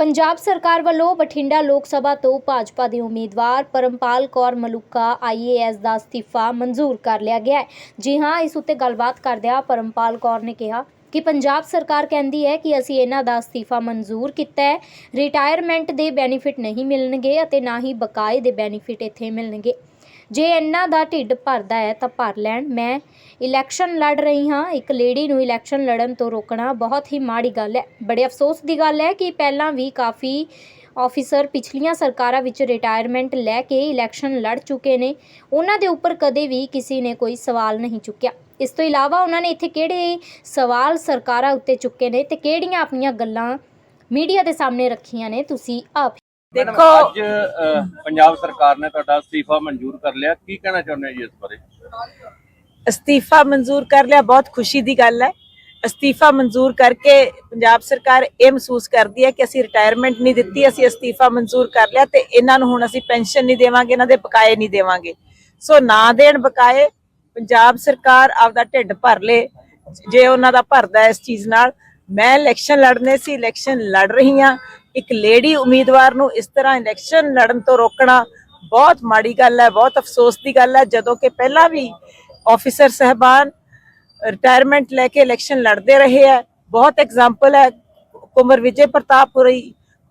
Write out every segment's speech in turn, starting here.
ਪੰਜਾਬ ਸਰਕਾਰ ਵੱਲੋਂ ਬਠਿੰਡਾ ਲੋਕ ਸਭਾ ਤੋਂ ਭਾਜਪਾ ਦੇ ਉਮੀਦਵਾਰ ਪਰਮਪਾਲ ਕੌਰ ਮਲੂਕਾ ਆਈਏਐਸ ਦਾ ਅਸਤੀਫਾ ਮਨਜ਼ੂਰ ਕਰ ਲਿਆ ਗਿਆ ਹੈ। ਜੀ ਹਾਂ, ਇਸ ਉੱਤੇ ਗੱਲਬਾਤ ਕਰਦਿਆਂ ਪਰਮਪਾਲ ਕੌਰ ਨੇ ਕਿਹਾ ਕਿ ਪੰਜਾਬ ਸਰਕਾਰ ਕਹਿੰਦੀ ਹੈ ਕਿ ਅਸੀਂ ਇਹਨਾਂ ਦਾ ਅਸਤੀਫਾ ਮਨਜ਼ੂਰ ਕੀਤਾ ਹੈ। ਰਿਟਾਇਰਮੈਂਟ ਦੇ ਬੈਨੀਫਿਟ ਨਹੀਂ ਮਿਲਣਗੇ ਅਤੇ ਨਾ ਹੀ ਬਕਾਏ ਦੇ ਬੈਨੀਫਿਟ ਇੱਥੇ ਮਿਲਣਗੇ। ਜੇ ਇਹਨਾਂ ਦਾ ਢਿੱਡ ਭਰਦਾ ਹੈ ਤਾਂ ਭਰ ਲੈਣ। ਮੈਂ ਇਲੈਕਸ਼ਨ ਲੜ ਰਹੀ ਹਾਂ। ਇੱਕ ਲੇਡੀ ਨੂੰ ਇਲੈਕਸ਼ਨ ਲੜਨ ਤੋਂ ਰੋਕਣਾ ਬਹੁਤ ਹੀ ਮਾੜੀ ਗੱਲ ਹੈ। ਬੜੇ ਅਫਸੋਸ ਦੀ ਗੱਲ ਹੈ ਕਿ ਪਹਿਲਾਂ ਵੀ ਕਾਫੀ ਆਫੀਸਰ ਪਿਛਲੀਆਂ ਸਰਕਾਰਾਂ ਵਿੱਚ ਰਿਟਾਇਰਮੈਂਟ ਲੈ ਕੇ ਇਲੈਕਸ਼ਨ ਲੜ ਚੁੱਕੇ ਨੇ। ਉਹਨਾਂ ਦੇ ਉੱਪਰ ਕਦੇ ਵੀ ਕਿਸੇ ਨੇ ਕੋਈ ਸਵਾਲ ਨਹੀਂ ਚੁੱਕਿਆ। ਇਸ ਤੋਂ ਇਲਾਵਾ ਉਹਨਾਂ ਨੇ ਇੱਥੇ ਕਿਹੜੇ ਸਵਾਲ ਸਰਕਾਰਾਂ ਉੱਤੇ ਚੁੱਕੇ ਨੇ ਤੇ ਕਿਹੜੀਆਂ ਆਪਣੀਆਂ ਗੱਲਾਂ ਮੀਡੀਆ ਦੇ ਸਾਹਮਣੇ ਰੱਖੀਆਂ ਨੇ, ਤੁਸੀਂ ਆਪ ਦੇਖੋ ਅੱਜ ਪੰਜਾਬ ਸਰਕਾਰ ਨੇ ਤੁਹਾਡਾ ਅਸਤੀਫਾ ਮਨਜ਼ੂਰ ਕਰ ਲਿਆ। ਕੀ ਕਹਿਣਾ ਚਾਹੁੰਦੇ ਹੋ ਜੀ ਇਸ ਬਾਰੇ? ਅਸਤੀਫਾ ਮਨਜ਼ੂਰ ਕਰ ਲਿਆ ਬਹੁਤ ਖੁਸ਼ੀ ਦੀ ਗੱਲ ਹੈ। ਅਸਤੀਫਾ ਮਨਜ਼ੂਰ ਕਰਕੇ ਪੰਜਾਬ ਸਰਕਾਰ ਇਹ ਮਹਿਸੂਸ ਕਰਦੀ ਹੈ ਕਿ ਅਸੀਂ ਰਿਟਾਇਰਮੈਂਟ ਨਹੀਂ ਦਿੱਤੀ ਅਸੀਂ ਅਸਤੀਫਾ ਮਨਜ਼ੂਰ ਕਰ ਲਿਆ ਤੇ ਇਹਨਾਂ ਨੂੰ ਹੁਣ ਅਸੀਂ ਪੈਨਸ਼ਨ ਨਹੀਂ ਦੇਵਾਂਗੇ ਇਹਨਾਂ ਦੇ ਬਕਾਏ ਨਹੀਂ ਦੇਵਾਂਗੇ। ਸੋ ਨਾ ਦੇਣ ਬਕਾਏ ਪੰਜਾਬ ਸਰਕਾਰ ਆਪਦਾ ਢਿੱਡ ਭਰ ਲੇ ਜੇ ਉਹਨਾਂ ਦਾ ਭਰਦਾ ਇਸ ਚੀਜ਼ ਨਾਲ। ਮੈਂ ਇਲੈਕਸ਼ਨ ਲੜਨੇ ਸੀ ਇਲੈਕਸ਼ਨ ਲੜ ਰਹੀ ਹਾਂ। ਇੱਕ ਲੇਡੀ ਉਮੀਦਵਾਰ ਨੂੰ ਇਸ ਤਰ੍ਹਾਂ ਇਲੈਕਸ਼ਨ ਲੜਨ ਤੋਂ ਰੋਕਣਾ ਬਹੁਤ ਮਾੜੀ ਗੱਲ ਹੈ, ਬਹੁਤ ਅਫਸੋਸ ਦੀ ਗੱਲ ਹੈ, ਜਦੋਂ ਕਿ ਪਹਿਲਾਂ ਵੀ ਆਫੀਸਰ ਸਹਿਬਾਨ ਰਿਟਾਇਰਮੈਂਟ ਲੈ ਕੇ ਇਲੈਕਸ਼ਨ ਲੜਦੇ ਰਹੇ ਹੈ। ਬਹੁਤ ਐਗਜ਼ਾਮਪਲ ਹੈ, ਕੁਮਰ ਵਿਜੇ ਪ੍ਰਤਾਪਪੁਰੀ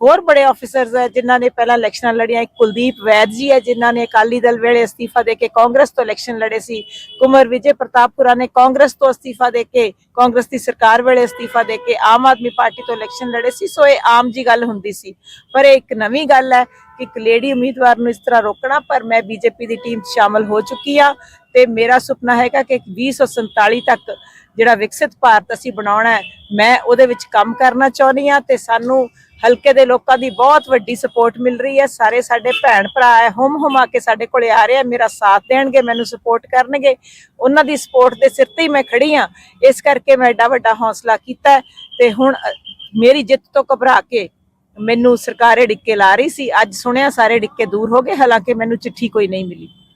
ਹੋਰ ਬੜੇ ਆਫੀਸਰਸ ਹੈ ਜਿਨ੍ਹਾਂ ਨੇ ਪਹਿਲਾਂ ਇਲੈਕਸ਼ਨਾਂ ਲੜੀਆਂ, ਇੱਕ ਕੁਲਦੀਪ ਵੈਦ ਜੀ ਹੈ ਜਿਨ੍ਹਾਂ ਨੇ ਅਕਾਲੀ ਦਲ ਵੇਲੇ ਅਸਤੀਫਾ ਦੇ ਕੇ ਕਾਂਗਰਸ ਤੋਂ ਇਲੈਕਸ਼ਨ ਲੜੇ ਸੀ। ਕੁਮਰ ਵਿਜੇ ਪ੍ਰਤਾਪਪੁਰਾ ਨੇ ਕਾਂਗਰਸ ਤੋਂ ਅਸਤੀਫਾ ਦੇ ਕੇ, ਕਾਂਗਰਸ ਦੀ ਸਰਕਾਰ ਵੇਲੇ ਅਸਤੀਫਾ ਦੇ ਕੇ ਆਮ ਆਦਮੀ ਪਾਰਟੀ ਤੋਂ ਇਲੈਕਸ਼ਨ ਲੜੇ ਸੀ। ਸੋ ਇਹ ਆਮ ਜੀ ਗੱਲ ਹੁੰਦੀ ਸੀ। ਪਰ ਇਹ ਇੱਕ ਨਵੀਂ ਗੱਲ ਹੈ ਕਿ ਇੱਕ ਲੇਡੀ ਉਮੀਦਵਾਰ ਨੂੰ ਇਸ ਤਰ੍ਹਾਂ ਰੋਕਣਾ, ਪਰ ਮੈਂ ਬੀਜੇਪੀ ਦੀ ਟੀਮ 'ਚ ਸ਼ਾਮਲ ਹੋ ਚੁੱਕੀ ਆ ਤੇ ਮੇਰਾ ਸੁਪਨਾ ਹੈਗਾ ਕਿ 2047 ਤੱਕ ਜਿਹੜਾ ਵਿਕਸਿਤ ਭਾਰਤ ਅਸੀਂ ਬਣਾਉਣਾ ਹੈ, ਮੈਂ ਉਹਦੇ ਵਿੱਚ ਕੰਮ ਕਰਨਾ ਚਾਹੁੰਦੀ ਆ ਤੇ ਸਾਨੂੰ ਹਲਕੇ ਦੇ ਲੋਕਾਂ ਦੀ ਬਹੁਤ ਵੱਡੀ ਸਪੋਰਟ ਮਿਲ ਰਹੀ ਹੈ। ਸਾਰੇ ਸਾਡੇ ਭੈਣ ਭਰਾ ਹੈ, ਹੁਮ ਹੁਮਾ ਕੇ ਸਾਡੇ ਕੋਲੇ ਆ ਰਹੇ ਆ ਮੇਰਾ ਸਾਥ ਦੇਣਗੇ, ਮੈਨੂੰ ਸਪੋਰਟ ਕਰਨਗੇ। ਉਹਨਾਂ ਦੀ ਸਪੋਰਟ ਦੇ ਸਿਰ ਤੇ ਹੀ ਮੈਂ ਖੜੀ ਆ ਇਸ ਕਰਕੇ ਮੈਂ ਐਡਾ ਵੱਡਾ ਹੌਸਲਾ ਕੀਤਾ ਤੇ ਹੁਣ ਮੇਰੀ ਜਿੱਤ ਤੋਂ ਘਬਰਾ ਕੇ ਮੈਨੂੰ ਸਰਕਾਰੇ ਡਿੱਕੇ ਲਾ ਰਹੀ ਸੀ। ਅੱਜ ਸੁਣਿਆ ਸਾਰੇ ਡਿੱਕੇ ਦੂਰ ਹੋ ਗਏ, ਹਾਲਾਂਕਿ ਮੈਨੂੰ ਚਿੱਠੀ ਕੋਈ ਨਹੀਂ ਮਿਲੀ।